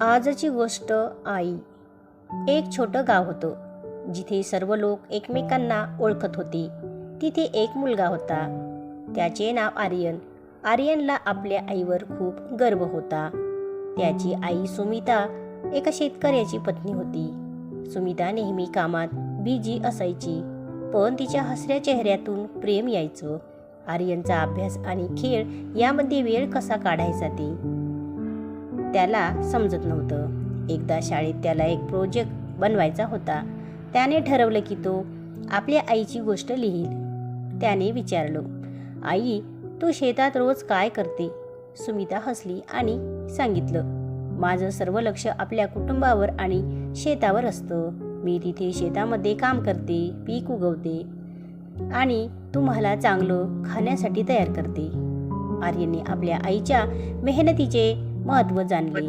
आजची गोष्ट आई. एक छोटं गाव होतं जिथे सर्व लोक एकमेकांना ओळखत होते. तिथे एक मुलगा होता. त्याचे नाव आर्यन. आर्यनला आपल्या आईवर खूप गर्व होता. त्याची आई सुमिता एका शेतकऱ्याची पत्नी होती. सुमिता नेहमी कामात बिजी असायची पण तिच्या हसऱ्या चेहऱ्यातून प्रेम यायचं. आर्यनचा अभ्यास आणि खेळ यामध्ये वेळ कसा काढायचा ते त्याला समजत नव्हतं. एकदा शाळेत त्याला एक प्रोजेक्ट बनवायचा होता. त्याने ठरवलं की तो आपल्या आईची गोष्ट लिहील. त्याने विचारलं आई तू शेतात रोज काय करते? सुमिता हसली आणि सांगितलं माझं सर्व लक्ष आपल्या कुटुंबावर आणि शेतावर असतं. मी तिथे शेतामध्ये काम करते पीक उगवते आणि तुम्हाला चांगलं खाण्यासाठी तयार करते. आर्यने आपल्या आईच्या मेहनतीचे महत्त्व जाणले.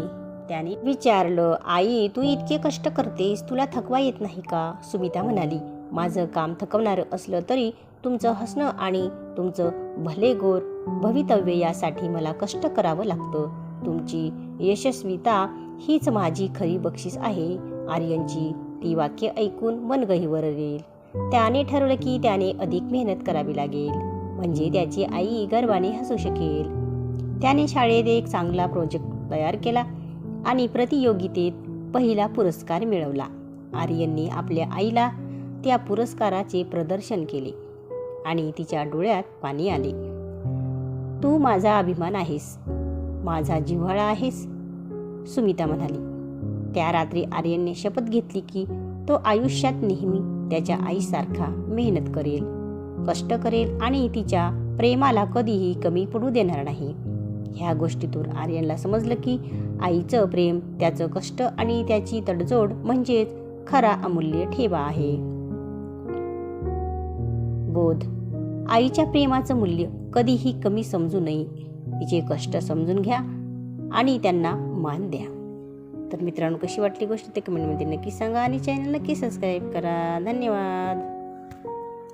त्याने विचारलं आई तू इतके कष्ट करतेस तुला थकवा येत नाही का? सुमिता म्हणाली माझं काम थकवणारं असलं तरी तुमचं हसणं आणि तुमचं भले गोर भवितव्य यासाठी मला कष्ट करावं लागतं. तुमची यशस्वीता हीच माझी खरी बक्षीस आहे. आर्यनची ती वाक्य ऐकून मन गहिवरले त्याने ठरवलं की त्याने अधिक मेहनत करावी लागेल. म्हणजे त्याची आई गर्वाने हसू शकेल. त्याने शाळेत एक चांगला प्रोजेक्ट तयार केला आणि प्रतियोगितेत पहिला पुरस्कार मिळवला. आर्यनने आपल्या आईला त्या पुरस्काराचे प्रदर्शन केले आणि तिच्या डोळ्यात पाणी आले. तू माझा अभिमान आहेस. माझा जिव्हाळा आहेस सुमिता म्हणाली. त्या रात्री आर्यनने शपथ घेतली की तो आयुष्यात नेहमी त्याच्या आईसारखा मेहनत करेल कष्ट करेल आणि तिच्या प्रेमाला कधीही कमी पडू देणार नाही. ह्या गोष्टीतून आर्यनला समजलं की आईचं प्रेम त्याचं कष्ट आणि त्याची तडजोड म्हणजेच खरा अमूल्य ठेवा आहे. बोध. आईच्या प्रेमाचं मूल्य कधीही कमी समजू नये. तिचे कष्ट समजून घ्या आणि त्यांना मान द्या. तर मित्रांनो कशी वाटली गोष्ट ते कमेंटमध्ये नक्की सांगा आणि चॅनल नक्की सबस्क्राईब करा. धन्यवाद.